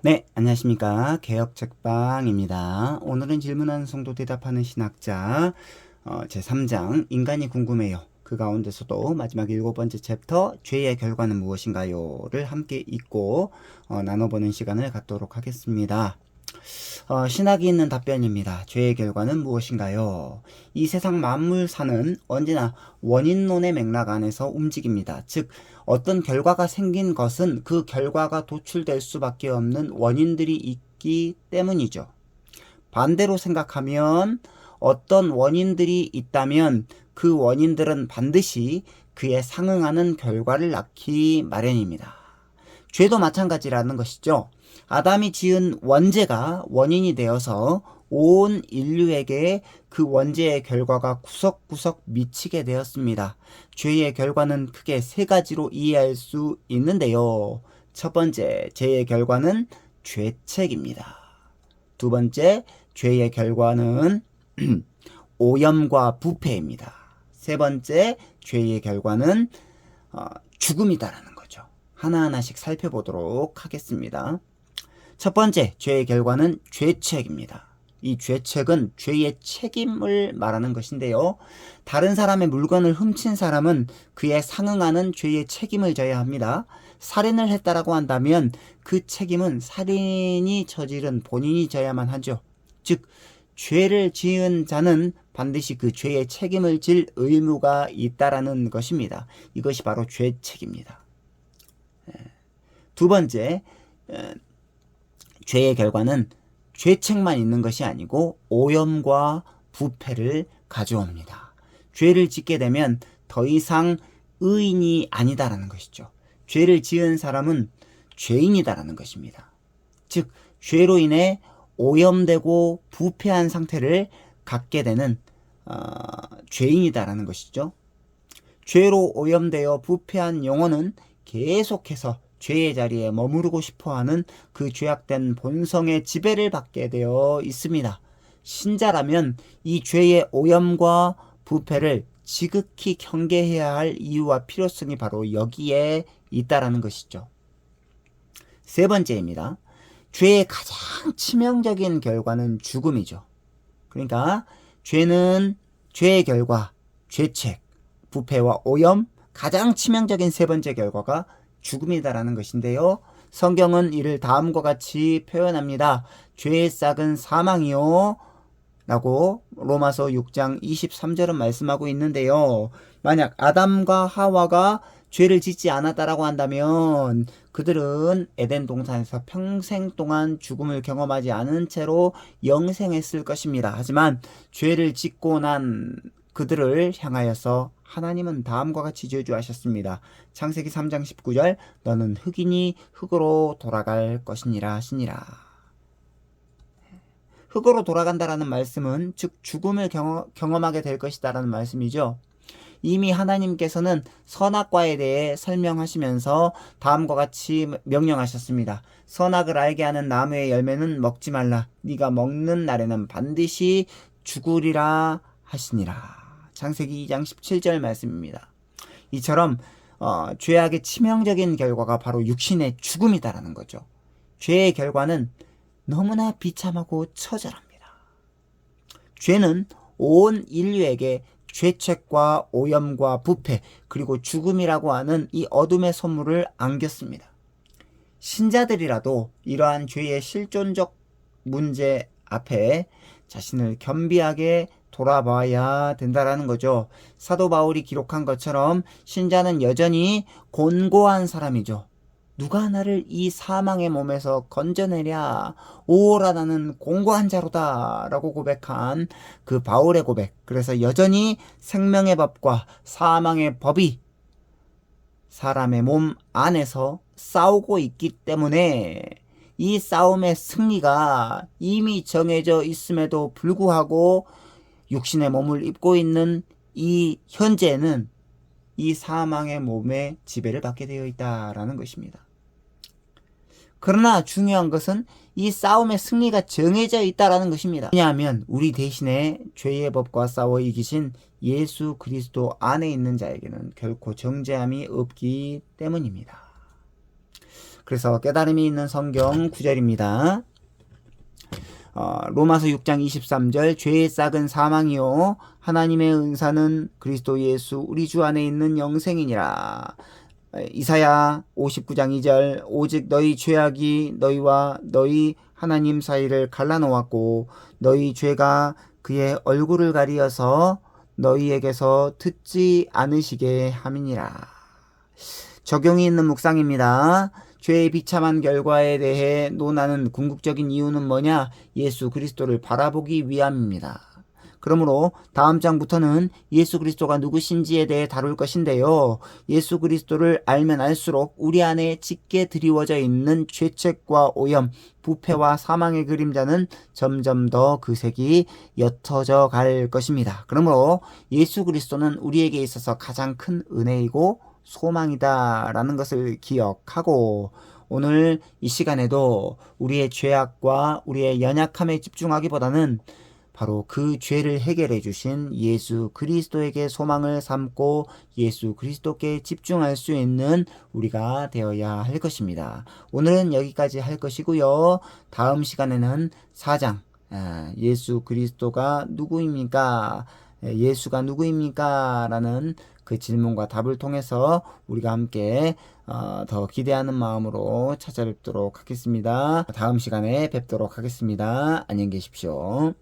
네, 안녕하십니까. 개혁책방입니다. 오늘은 질문하는 성도 대답하는 신학자, 어, 제3장, 인간이 궁금해요. 그 가운데서도 마지막 일곱 번째 챕터, 죄의 결과는 무엇인가요?를 함께 읽고, 어, 나눠보는 시간을 갖도록 하겠습니다. 어, 신학이 있는 답변입니다. 죄의 결과는 무엇인가요? 이 세상 만물사는 언제나 원인론의 맥락 안에서 움직입니다. 즉, 어떤 결과가 생긴 것은 그 결과가 도출될 수밖에 없는 원인들이 있기 때문이죠. 반대로 생각하면 어떤 원인들이 있다면 그 원인들은 반드시 그에 상응하는 결과를 낳기 마련입니다. 죄도 마찬가지라는 것이죠. 아담이 지은 원죄가 원인이 되어서 온 인류에게 그 원죄의 결과가 구석구석 미치게 되었습니다. 죄의 결과는 크게 세 가지로 이해할 수 있는데요. 첫 번째, 죄의 결과는 죄책입니다. 두 번째, 죄의 결과는 오염과 부패입니다. 세 번째, 죄의 결과는 어, 죽음이다라는 거죠. 하나하나씩 살펴보도록 하겠습니다. 첫 번째, 죄의 결과는 죄책입니다. 이 죄책은 죄의 책임을 말하는 것인데요. 다른 사람의 물건을 훔친 사람은 그에 상응하는 죄의 책임을 져야 합니다. 살인을 했다라고 한다면 그 책임은 살인이 저지른 본인이 져야만 하죠. 즉, 죄를 지은 자는 반드시 그 죄의 책임을 질 의무가 있다라는 것입니다. 이것이 바로 죄책입니다. 두 번째, 죄의 결과는 죄책만 있는 것이 아니고 오염과 부패를 가져옵니다. 죄를 짓게 되면 더 이상 의인이 아니다라는 것이죠. 죄를 지은 사람은 죄인이다라는 것입니다. 즉, 죄로 인해 오염되고 부패한 상태를 갖게 되는 어, 죄인이다라는 것이죠. 죄로 오염되어 부패한 영혼은 계속해서 죄의 자리에 머무르고 싶어 하는 그 죄악된 본성의 지배를 받게 되어 있습니다. 신자라면 이 죄의 오염과 부패를 지극히 경계해야 할 이유와 필요성이 바로 여기에 있다라는 것이죠. 세 번째입니다. 죄의 가장 치명적인 결과는 죽음이죠. 그러니까 죄는 죄의 결과, 죄책, 부패와 오염, 가장 치명적인 세 번째 결과가 죽음이다라는 것인데요. 성경은 이를 다음과 같이 표현합니다. 죄의 싹은 사망이요. 라고 로마서 6장 23절은 말씀하고 있는데요. 만약 아담과 하와가 죄를 짓지 않았다라고 한다면 그들은 에덴 동산에서 평생 동안 죽음을 경험하지 않은 채로 영생했을 것입니다. 하지만 죄를 짓고 난 그들을 향하여서 하나님은 다음과 같이 저주하셨습니다. 창세기 3장 19절 너는 흑인이 흙으로 돌아갈 것이니라 하시니라. 흙으로 돌아간다라는 말씀은 즉 죽음을 경험, 경험 하게 될 것이다라는 말씀이죠. 이미 하나님께서는 선악과에 대해 설명하시면서 다음과 같이 명령하셨습니다. 선악을 알게 하는 나무의 열매는 먹지 말라. 네가 먹는 날에는 반드시 죽으리라 하시니라. 창세기 2장 17절 말씀입니다. 이처럼 어, 죄악의 치명적인 결과가 바로 육신의 죽음이다라는 거죠. 죄의 결과는 너무나 비참하고 처절합니다. 죄는 온 인류에게 죄책과 오염과 부패 그리고 죽음이라고 하는 이 어둠의 선물을 안겼습니다. 신자들이라도 이러한 죄의 실존적 문제 앞에 자신을 겸비하게 돌아봐야 된다라는 거죠. 사도 바울이 기록한 것처럼 신자는 여전히 곤고한 사람이죠. 누가 나를 이 사망의 몸에서 건져내랴? 오라 나는 공고한 자로다. 라고 고백한 그 바울의 고백. 그래서 여전히 생명의 법과 사망의 법이 사람의 몸 안에서 싸우고 있기 때문에 이 싸움의 승리가 이미 정해져 있음에도 불구하고 육신의 몸을 입고 있는 이 현재는 이 사망의 몸의 지배를 받게 되어 있다라는 것입니다. 그러나 중요한 것은 이 싸움의 승리가 정해져 있다라는 것입니다. 왜냐하면 우리 대신에 죄의 법과 싸워 이기신 예수 그리스도 안에 있는 자에게는 결코 정죄함이 없기 때문입니다. 그래서 깨달음이 있는 성경 구절입니다. 어, 로마서 6장 23절 죄의 싹은 사망이요 하나님의 은사는 그리스도 예수 우리 주 안에 있는 영생이니라. 이사야 59장 2절 오직 너희 죄악이 너희와 너희 하나님 사이를 갈라놓았고 너희 죄가 그의 얼굴을 가리어서 너희에게서 듣지 않으시게 함이니라. 적용이 있는 묵상입니다. 죄의 비참한 결과에 대해 논하는 궁극적인 이유는 뭐냐? 예수 그리스도를 바라보기 위함입니다. 그러므로 다음 장부터는 예수 그리스도가 누구신지에 대해 다룰 것인데요. 예수 그리스도를 알면 알수록 우리 안에 짙게 드리워져 있는 죄책과 오염, 부패와 사망의 그림자는 점점 더 그 색이 옅어져 갈 것입니다. 그러므로 예수 그리스도는 우리에게 있어서 가장 큰 은혜이고 소망이다라는 것을 기억하고 오늘 이 시간에도 우리의 죄악과 우리의 연약함에 집중하기보다는 바로 그 죄를 해결해 주신 예수 그리스도에게 소망을 삼고 예수 그리스도께 집중할 수 있는 우리가 되어야 할 것입니다. 오늘은 여기까지 할 것이고요. 다음 시간에는 4장 아, 예수 그리스도가 누구입니까? 예수가 누구입니까? 라는 그 질문과 답을 통해서 우리가 함께 어, 더 기대하는 마음으로 찾아뵙도록 하겠습니다. 다음 시간에 뵙도록 하겠습니다. 안녕히 계십시오.